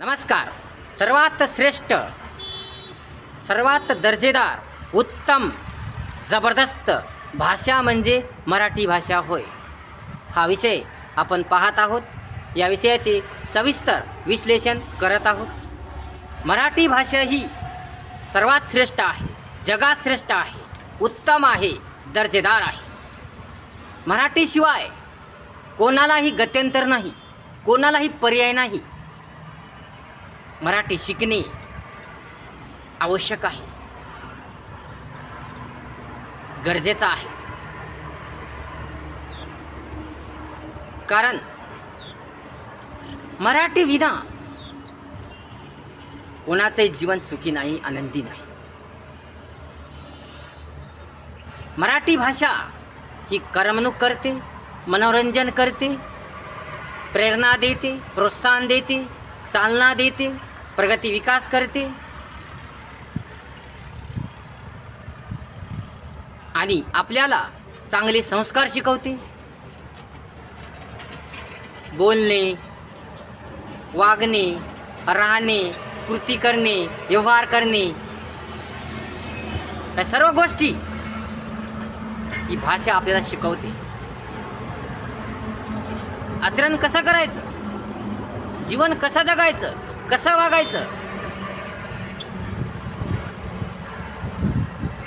नमस्कार. सर्वात श्रेष्ठ सर्वात दर्जेदार उत्तम जबरदस्त भाषा म्हणजे मराठी भाषा होय. हा विषय आपण पाहत आहोत. या विषयाचे सविस्तर विश्लेषण करत आहोत. मराठी भाषा ही सर्वात श्रेष्ठ आहे जगात श्रेष्ठ आहे उत्तम आहे दर्जेदार आहे. मराठीशिवाय कोणालाही गत्यंतर नाही कोणालाही पर्याय नाही. मराठी शिकणे आवश्यक आहे. गरजेचं आहे. कारण मराठी विना कोणाचे जीवन सुखी नाही आनंदी नाही. मराठी भाषा ही करमणूक करते मनोरंजन करते प्रेरणा देते प्रोत्साहन देते चालना देते प्रगती विकास करते आणि आपल्याला चांगले संस्कार शिकवते बोलणे वागणे राहणे कृती करणे व्यवहार करणे. या सर्व गोष्टी ही भाषा आपल्याला शिकवते. आचरण कसं करायचं? जीवन कसं जगायचं? कसं वागायचं?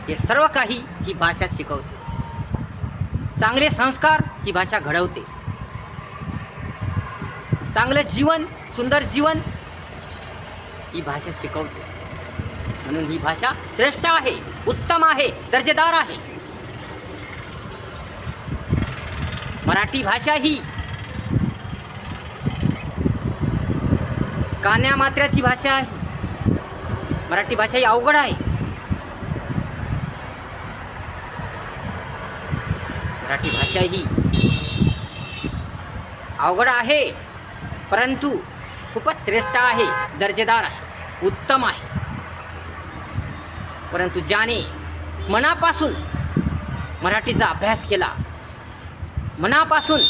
हे सर्व काही ही भाषा शिकवते. चांगले संस्कार ही भाषा घडवते. चांगलं जीवन सुंदर जीवन ही भाषा शिकवते. म्हणून ही भाषा श्रेष्ठ आहे उत्तम आहे दर्जेदार आहे. मराठी भाषा ही कान्या मात्र्याची भाषा आहे. मराठी भाषा ही अवघड आहे. मराठी भाषा ही अवघड आहे. परंतु खूपच श्रेष्ठ आहे दर्जेदार आहे उत्तम आहे. परंतु ज्याने मनापासून मराठीचा अभ्यास केला मनापासून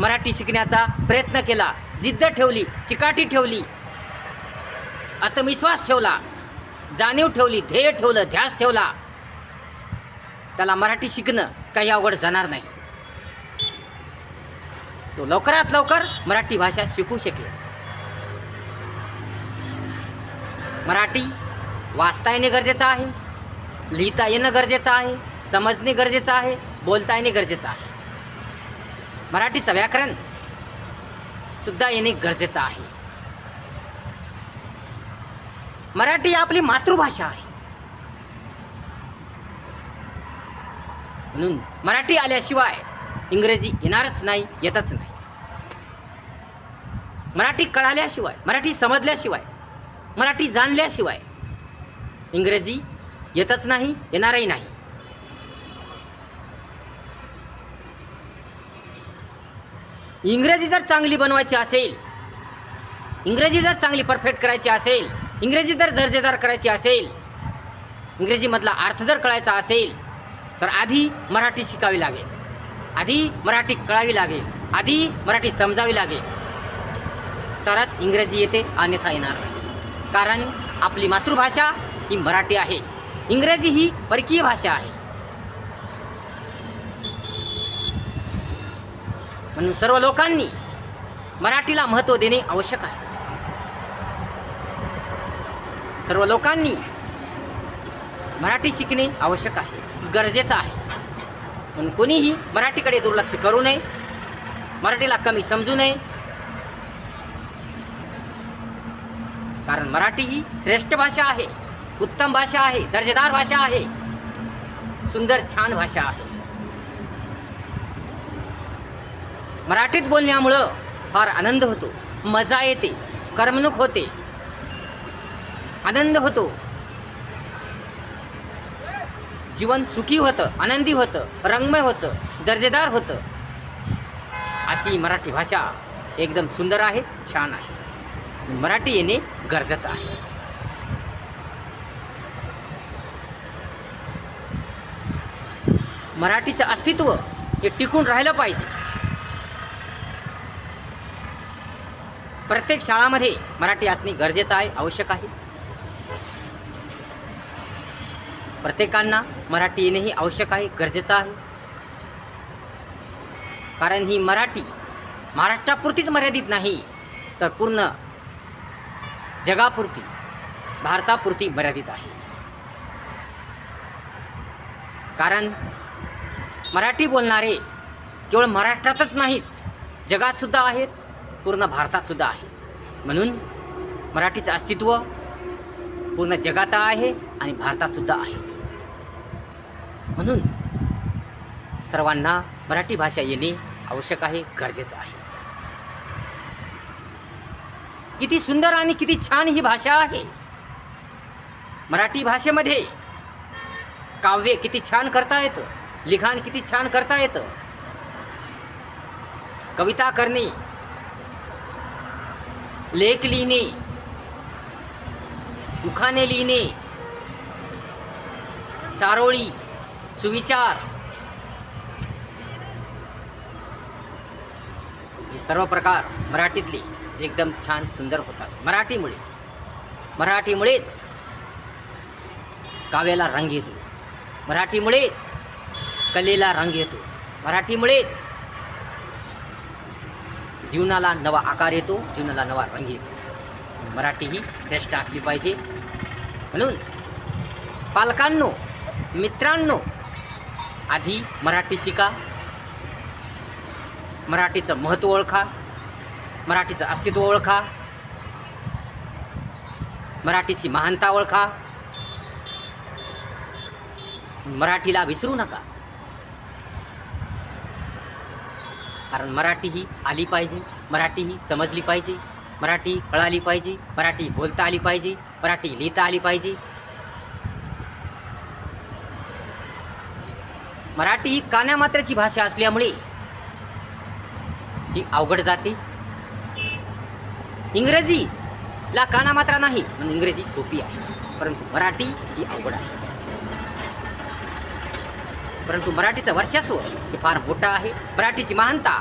मराठी शिकण्याचा प्रयत्न केला जिद्द ठेवली चिकाटी ठेवली आत्मविश्वास ठेवला. जाणीव ठेवली ध्येय ठेवलं ध्यास ठेवला. त्याला मराठी शिकणं काही अवघड जाणार नाही. तो लवकरात लवकर मराठी भाषा शिकू शकेल. मराठी वाचता येणे गरजेचं आहे. लिहिता येणं गरजेचं आहे. समजणे गरजेचं आहे. बोलता येणे गरजेचं आहे. मराठीचं व्याकरण सुद्धा येणे गरजेचं आहे. मराठी आपली मातृभाषा आहे. म्हणून मराठी आल्याशिवाय इंग्रजी येणारच नाही येतच नाही. मराठी कळाल्याशिवाय मराठी समजल्याशिवाय मराठी जाणल्याशिवाय इंग्रजी येतच नाही येणारही नाही. इंग्रजी जर चांगली बनवायची असेल इंग्रजी जर चांगली परफेक्ट करायची असेल इंग्रजी जर दर्जेदार करायची असेल इंग्रजीमधला अर्थ जर कळायचा असेल तर आधी मराठी शिकावी लागेल. आधी मराठी कळावी लागेल. आधी मराठी समजावी लागेल. तरच इंग्रजी येते अन्यथा येणार कारण आपली मातृभाषा ही मराठी आहे. इंग्रजी ही परकीय भाषा आहे. म्हणून सर्व लोकांनी मराठीला महत्त्व देणे आवश्यक आहे. सर्व लोकांनी मराठी शिकणे आवश्यक आहे गरजेचं आहे. पण कोणीही मराठीकडे दुर्लक्ष करू नये मराठीला कमी समजू नये. कारण मराठी ही श्रेष्ठ भाषा आहे उत्तम भाषा आहे दर्जेदार भाषा आहे सुंदर छान भाषा आहे. मराठीत बोलण्यामुळं फार आनंद होतो मजा येते करमणूक होते. आनंद होतो. जीवन सुखी होतं आनंदी होतं रंगमय होतं दर्जेदार होतं. अशी मराठी भाषा एकदम सुंदर आहे छान आहे. मराठी येणे गरजेचं आहे. मराठीचं अस्तित्व हे टिकून राहिलं पाहिजे. प्रत्येक शाळामध्ये मराठी असणे गरजेचं आहे आवश्यक आहे. प्रत्येकांना मराठी येणेही आवश्यक आहे गरजेचं आहे. कारण ही मराठी महाराष्ट्रापुरतीच मर्यादित नाही तर पूर्ण जगापुरती भारतापुरती मर्यादित आहे. कारण मराठी बोलणारे केवळ महाराष्ट्रातच नाहीत जगातसुद्धा आहेत पूर्ण भारतातसुद्धा आहे म्हणून मराठीचं अस्तित्व पूर्ण जगात आहे आणि भारतातसुद्धा आहे. म्हणून सर्वांना मराठी भाषा येणे आवश्यक आहे गरजेचं आहे. किती सुंदर आणि किती छान ही भाषा आहे. मराठी भाषेमध्ये काव्य किती छान करता येतं लिखाण किती छान करता येतं. कविता करणे लेख लिहिणे उखाणे लिहिणे चारोळी सुविचार. हे सर्व प्रकार मराठीतले एकदम छान सुंदर होतात. मराठीमुळे. मराठीमुळेच काव्याला रंग येतो. मराठीमुळेच कलेला रंग येतो. मराठीमुळेच जीवनाला नवा आकार येतो जीवनाला नवा रंग येतो. मराठी ही श्रेष्ठ असली पाहिजे. म्हणून पालकांनो मित्रांनो आधी मराठी शिका. मराठीचं महत्त्व ओळखा. मराठीचं अस्तित्व ओळखा. मराठीची महानता ओळखा. मराठीला विसरू नका. कारण मराठी ही आली पाहिजे मराठी ही समजली पाहिजे मराठी कळाली पाहिजे मराठी बोलता आली पाहिजे मराठी लिहिता आली पाहिजे. मराठी ही कान्यामात्राची भाषा असल्यामुळे ती अवघड जाते. इंग्रजीला कानामात्रा नाही म्हणून इंग्रजी सोपी आहे. परंतु मराठी ही अवघड आहे. परंतु मराठीचं वर्चस्व हे फार मोठं आहे. मराठीची महानता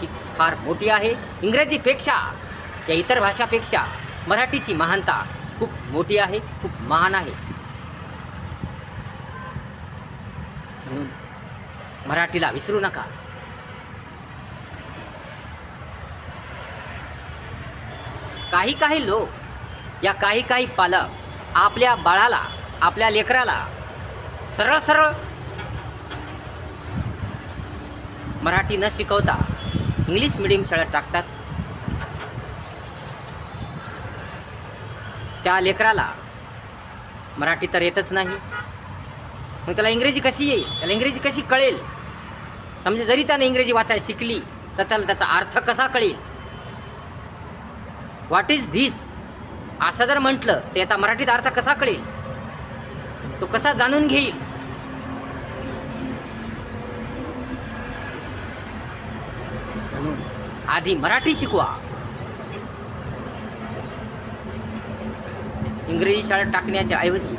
ही फार मोठी आहे. इंग्रजीपेक्षा या इतर भाषापेक्षा मराठीची महानता खूप मोठी आहे खूप महान आहे. मराठीला विसरू नका. काही काही लोक या काही काही पालक आपल्या बाळाला आपल्या लेकराला सरळ सरळ मराठी न शिकवता इंग्लिश मिडियम शाळेत टाकतात. त्या लेकराला मराठी तर येतच नाही. मग त्याला इंग्रजी कशी येईल? त्याला इंग्रजी कशी कळेल? म्हणजे जरी त्याने इंग्रजी वाचायला शिकली तर त्याला त्याचा अर्थ कसा कळेल? व्हॉट इज धिस असं जर म्हटलं तर याचा मराठीत अर्थ कसा कळेल? तो कसा जाणून घेईल? आधी मराठी शिकवा. इंग्रजी शाळेत टाकण्याच्या ऐवजी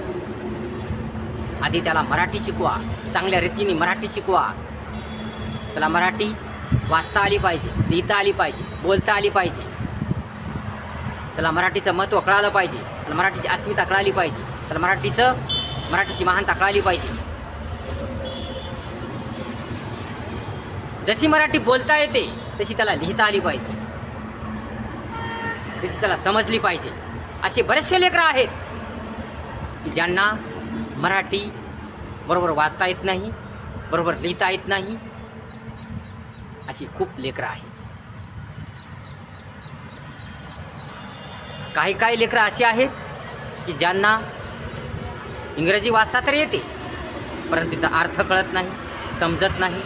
आधी त्याला मराठी शिकवा. चांगल्या रीतीने मराठी शिकवा. त्याला मराठी वाचता आली पाहिजे लिहिता आली पाहिजे बोलता आली पाहिजे. त्याला मराठीचं महत्त्व कळालं पाहिजे त्याला मराठीची अस्मिता कळाली पाहिजे त्याला मराठीचं मराठीची महानता कळाली पाहिजे. जशी मराठी बोलता येते तशी त्याला लिहिता आली पाहिजे. तशी त्याला समजली पाहिजे. असे बरेचसे लेकरं आहेत की ज्यांना मराठी बरोबर वाचता येत नाही बरोबर लिहिता येत नाही अशी खूप लेकरं आहेत काही काही लेकरं अशी आहेत की ज्यांना इंग्रजी वाचता तर येते परंतु तिचा अर्थ कळत नाही समजत नाही.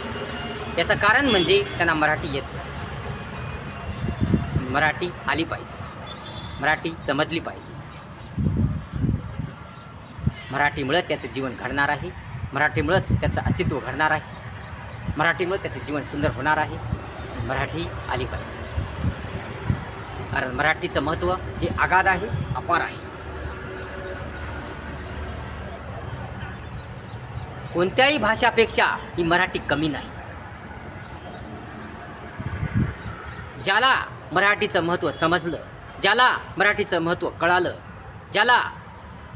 याचं कारण म्हणजे त्यांना मराठी येत नाही. मराठी आली पाहिजे. मराठी समजली पाहिजे. मराठीमुळंच त्याचं जीवन घडणार आहे. मराठीमुळंच त्याचं अस्तित्व घडणार आहे. मराठीमुळे त्याचं जीवन सुंदर होणार आहे. मराठी आली पाहिजे कारण मराठीचं महत्त्व हे आगाध आहे अपार आहे. कोणत्याही भाषापेक्षा ही मराठी कमी नाही. ज्याला मराठीचं महत्त्व समजलं ज्याला मराठीचं महत्त्व कळालं ज्याला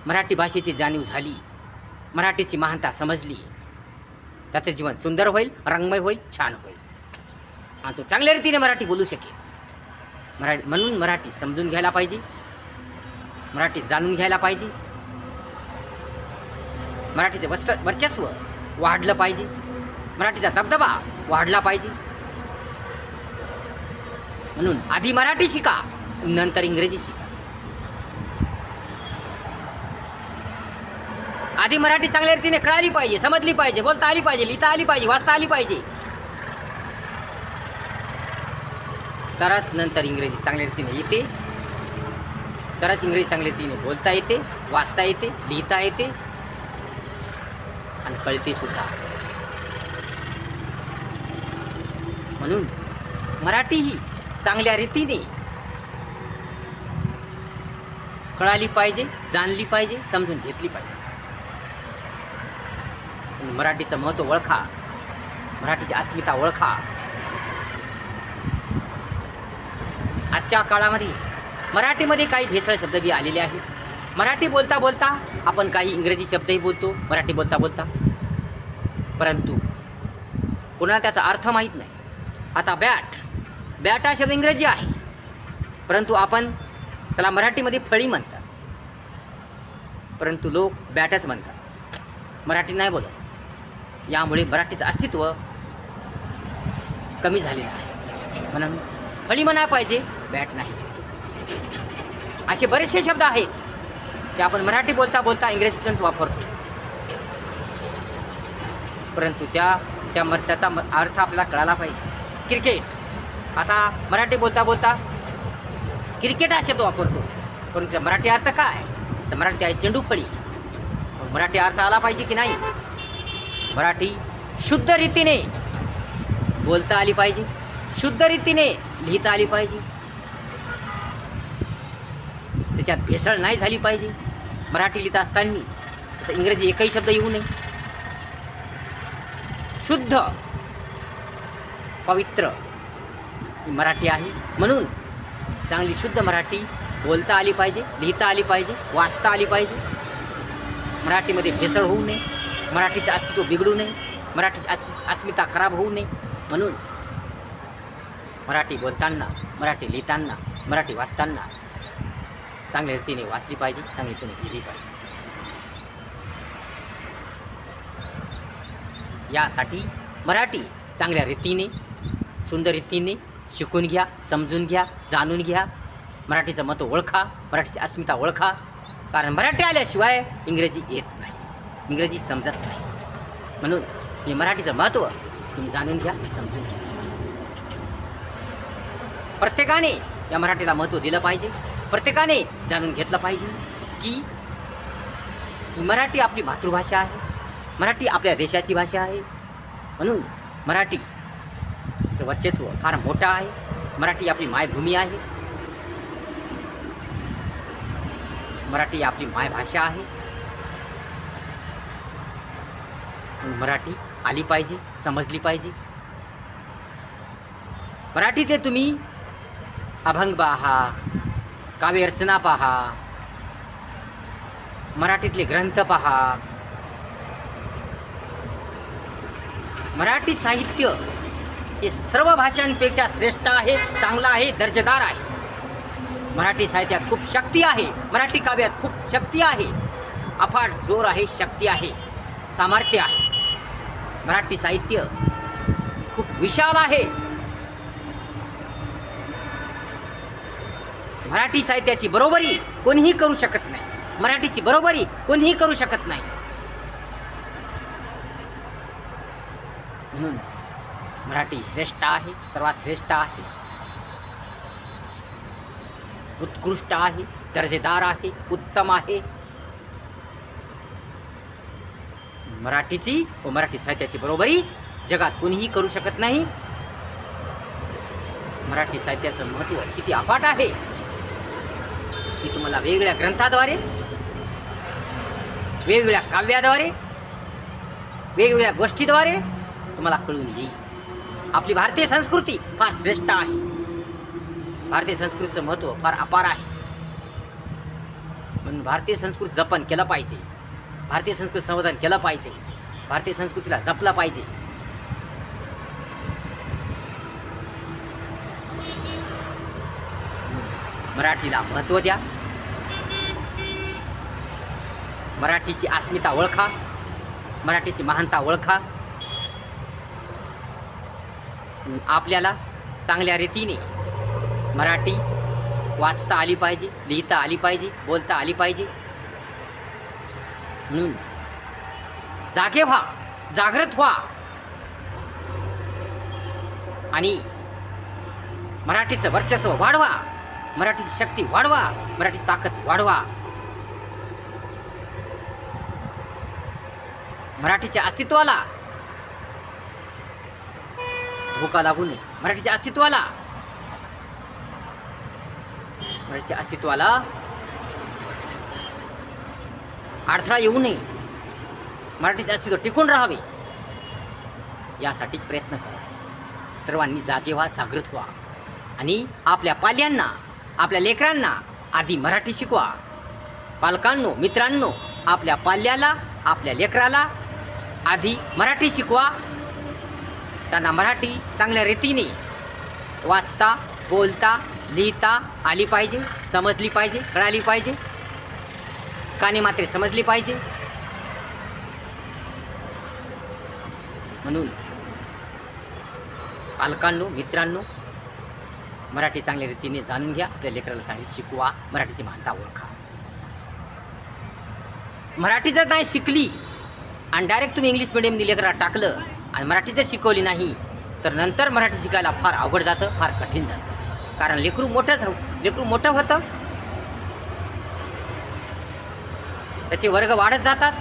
मराठी भाषेची जाणीव झाली मराठीची महानता समजली त्याचं जीवन सुंदर होईल रंगमय होईल छान होईल. आणि तो चांगल्या रीतीने मराठी बोलू शकेल. मराठी म्हणून मराठी समजून घ्यायला पाहिजे. मराठी जाणून घ्यायला पाहिजे. मराठीचं वस वर्चस्व वाढलं पाहिजे. मराठीचा दबदबा वाढला पाहिजे. म्हणून आधी मराठी शिका नंतर इंग्रजी शिका. आधी मराठी चांगल्या रीतीने कळाली पाहिजे समजली पाहिजे बोलता आली पाहिजे लिहिता आली पाहिजे वाचता आली पाहिजे. तरच नंतर इंग्रजी चांगल्या रीतीने येते. तरच इंग्रजी चांगल्या रीतीने बोलता येते वाचता येते लिहिता येते. आणि कळते सुद्धा. म्हणून मराठी ही चांगल्या रीतीने कळाली पाहिजे जाणली पाहिजे समजून घेतली पाहिजे. मराठीचं महत्त्व ओळखा. मराठीची अस्मिता ओळखा. आजच्या काळामध्ये मराठीमध्ये काही भेसळ शब्द बी आलेले आहेत. मराठी बोलता बोलता आपण काही इंग्रजी शब्दही बोलतो मराठी बोलता बोलता. परंतु कोणाला त्याचा अर्थ माहीत नाही. आता बॅट. बॅट हा शब्द इंग्रजी आहे. परंतु आपण त्याला मराठीमध्ये फळी म्हणतात. परंतु लोक बॅटच म्हणतात. मराठी नाही बोलत. यामुळे मराठीचं अस्तित्व कमी झालेलं आहे. म्हणून फळी म्हणा पाहिजे बॅट नाही. असे बरेचसे शब्द आहेत ते आपण मराठी बोलता बोलता इंग्रजीतून वापरतो. परंतु त्या त्या म त्याचा म- अर्थ आपल्याला कळाला पाहिजे. क्रिकेट. आता मराठी बोलता बोलता क्रिकेट हा शब्द वापरतो. परंतु मराठी अर्थ काय? तर मराठी आहे चेंडू फळी मराठी अर्थ आला पाहिजे की नाही? मराठी शुद्ध रीतीने बोलता आली पाहिजे. शुद्ध रीतीने लिहिता आली पाहिजे. त्याच्यात भेसळ नाही झाली पाहिजे. मराठी लिहिता असताना तर इंग्रजी एकही शब्द येऊ नये. शुद्ध पवित्र मराठी आहे. म्हणून चांगली शुद्ध मराठी बोलता आली पाहिजे लिहिता आली पाहिजे वाचता आली पाहिजे. मराठीमध्ये भेसळ होऊ नये. मराठीचं अस्तित्व बिघडू नये. मराठीची अस अस्मिता खराब होऊ नये. म्हणून मराठी बोलताना मराठी लिहिताना मराठी वाचताना चांगल्या रीतीने वाचली पाहिजे चांगल्या रीतीने लिहिली पाहिजे. यासाठी मराठी चांगल्या रीतीने सुंदर रीतीने शिकून घ्या समजून घ्या जाणून घ्या. मराठीचं मत ओळखा मराठीची अस्मिता ओळखा. कारण मराठी आल्याशिवाय इंग्रजी येत इंग्रजी समजत नाही. म्हणून हे मराठीचं महत्त्व तुम्ही जाणून घ्या समजून घ्या. प्रत्येकाने या मराठीला महत्त्व दिलं पाहिजे. प्रत्येकाने जाणून घेतलं पाहिजे की मराठी आपली मातृभाषा आहे. मराठी आपल्या देशाची भाषा आहे. म्हणून मराठीचं वर्चस्व फार मोठं आहे. मराठी आपली मायभूमी आहे. मराठी आपली मायभाषा आहे म्हणून मराठी आली पाहिजे समजली पाहिजे. मराठीतले तुम्ही अभंग पहा काव्यरचना पहा मराठीतले ग्रंथ पहा. मराठी साहित्य हे सर्व भाषांपेक्षा श्रेष्ठ आहे चांगलं आहे दर्जेदार आहे. मराठी साहित्यात खूप शक्ती आहे मराठी काव्यात खूप शक्ती आहे. अफाट जोर आहे शक्ती आहे सामर्थ्य आहे. मराठी साहित्य खूप विशाल आहे. मराठी साहित्याची बरोबरी कोणीही करू शकत नाही. मराठीची बरोबरी कोणीही करू शकत नाही. म्हणून मराठी श्रेष्ठ आहे सर्वात श्रेष्ठ आहे. उत्कृष्ट आहे दर्जेदार आहे उत्तम आहे. मराठीची व मराठी साहित्याची बरोबरी जगात कोणीही करू शकत नाही. मराठी साहित्याचं महत्त्व किती अफाट आहे की तुम्हाला वेगवेगळ्या ग्रंथाद्वारे वेगवेगळ्या काव्याद्वारे वेगवेगळ्या गोष्टीद्वारे तुम्हाला कळून येईल. आपली भारतीय संस्कृती फार श्रेष्ठ आहे. भारतीय संस्कृतीचं महत्त्व फार अपार आहे. म्हणून भारतीय संस्कृती जपन केलं पाहिजे. भारतीय संस्कृती संवर्धन केलं पाहिजे. भारतीय संस्कृतीला जपलं पाहिजे. मराठीला महत्त्व द्या. मराठीची अस्मिता ओळखा. मराठीची महानता ओळखा. आपल्याला चांगल्या रीतीने मराठी वाचता आली पाहिजे लिहिता आली पाहिजे बोलता आली पाहिजे. म्हणून जागे व्हा जागृत व्हा. आणि मराठीचं वर्चस्व वाढवा मराठीची शक्ती वाढवा मराठीची ताकद वाढवा. मराठीच्या अस्तित्वाला धोका लागू नये. मराठीच्या अस्तित्वाला मराठीच्या अस्तित्वाला अडथळा येऊ नये. मराठीचं अस्तित्व टिकून राहावे. यासाठी प्रयत्न करा. सर्वांनी जागे व्हा जागृत व्हा. आणि आपल्या पाल्यांना आपल्या लेकरांना आधी मराठी शिकवा. पालकांनो मित्रांनो आपल्या पाल्याला आपल्या लेकराला आधी मराठी शिकवा. त्यांना मराठी चांगल्या रीतीने वाचता बोलता लिहिता आली पाहिजे समजली पाहिजे कळाली पाहिजे. काने मात्रे समजली पाहिजे. म्हणून पालकांनो मित्रांनो मराठी चांगल्या रीतीने जाणून घ्या. आपल्या लेकराला चांगली शिकवा. मराठीची महानता ओळखा. मराठी जर नाही शिकली आणि डायरेक्ट तुम्ही इंग्लिश मिडियमनी लेकराला टाकलं आणि मराठी जर शिकवली नाही तर नंतर मराठी शिकायला फार अवघड जातं फार कठीण जातं. कारण लेकरू मोठं झालं लेकरू मोठं होतं त्याचे वर्ग वाढत जातात.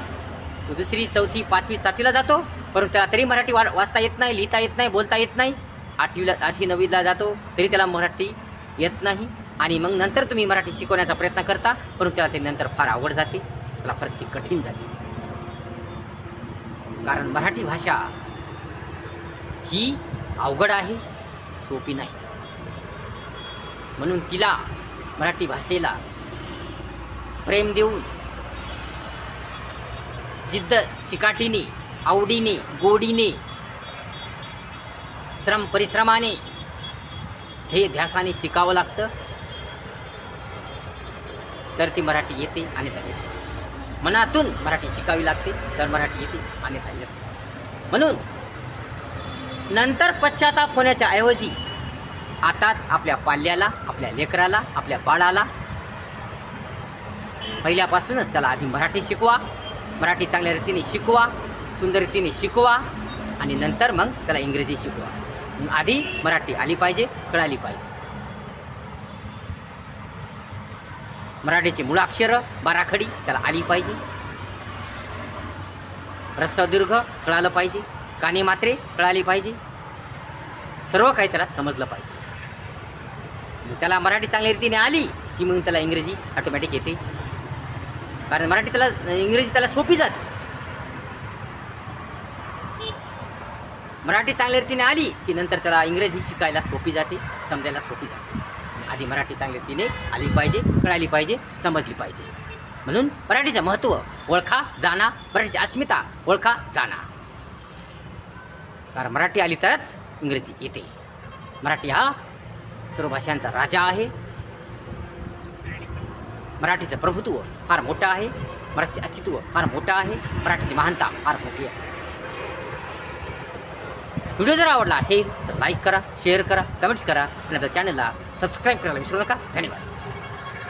तो दुसरी चौथी पाचवी सातवीला जातो. परंतु त्याला तरी मराठी वा वाचता येत नाही लिहिता येत नाही बोलता येत नाही. आठवीला आठवी नववीला जातो तरी त्याला मराठी येत नाही. आणि मग नंतर तुम्ही मराठी शिकवण्याचा प्रयत्न करता परंतु त्याला ते नंतर फार आवड जाते. त्याला फार ती कठीण जाते. कारण मराठी भाषा ही अवघड आहे सोपी नाही. म्हणून तिला मराठी भाषेला प्रेम देऊन जिद्द चिकाटीने आवडीने गोडीने श्रम परिश्रमाने ध्येय ध्यासाने शिकावं लागतं. तर ती मराठी येते आणि येते मनातून मराठी शिकावी लागते तर मराठी येते आणि येते म्हणून नंतर पश्चाताप होण्याच्या ऐवजी आताच आपल्या पाल्याला आपल्या लेकराला आपल्या बाळाला पहिल्यापासूनच त्याला आधी मराठी शिकवा. मराठी चांगल्या रीतीने शिकवा सुंदर रीतीने शिकवा आणि नंतर मग त्याला इंग्रजी शिकवा. आधी मराठी आली पाहिजे कळाली पाहिजे. मराठीची मुळाक्षरं बाराखडी त्याला आली पाहिजे. रस्व कळालं पाहिजे. काने मात्रे कळाली पाहिजे. सर्व काही त्याला समजलं पाहिजे. त्याला मराठी चांगल्या रीतीने आली की मग त्याला इंग्रजी ऑटोमॅटिक येते. कारण मराठी त्याला इंग्रजी त्याला सोपी जाते. मराठी चांगल्या रीतीने आली की नंतर त्याला इंग्रजी शिकायला सोपी जाते समजायला सोपी जाते. आधी मराठी चांगल्या रीतीने आली पाहिजे कळाली पाहिजे समजली पाहिजे. म्हणून मराठीचं महत्त्व ओळखा जाणा मराठीची अस्मिता ओळखा जाणा कारण मराठी आली तरच इंग्रजी येते. मराठी हा सर्व भाषांचा राजा आहे. मराठीचं प्रभुत्व फार मोठं आहे. मराठी अस्तित्व फार मोठं आहे. मराठीची महानता फार मोठी आहे. व्हिडिओ जर आवडला असेल तर लाईक करा शेअर करा कमेंट्स करा आणि आपल्या चॅनलला सबस्क्राईब करायला विसरू नका. धन्यवाद.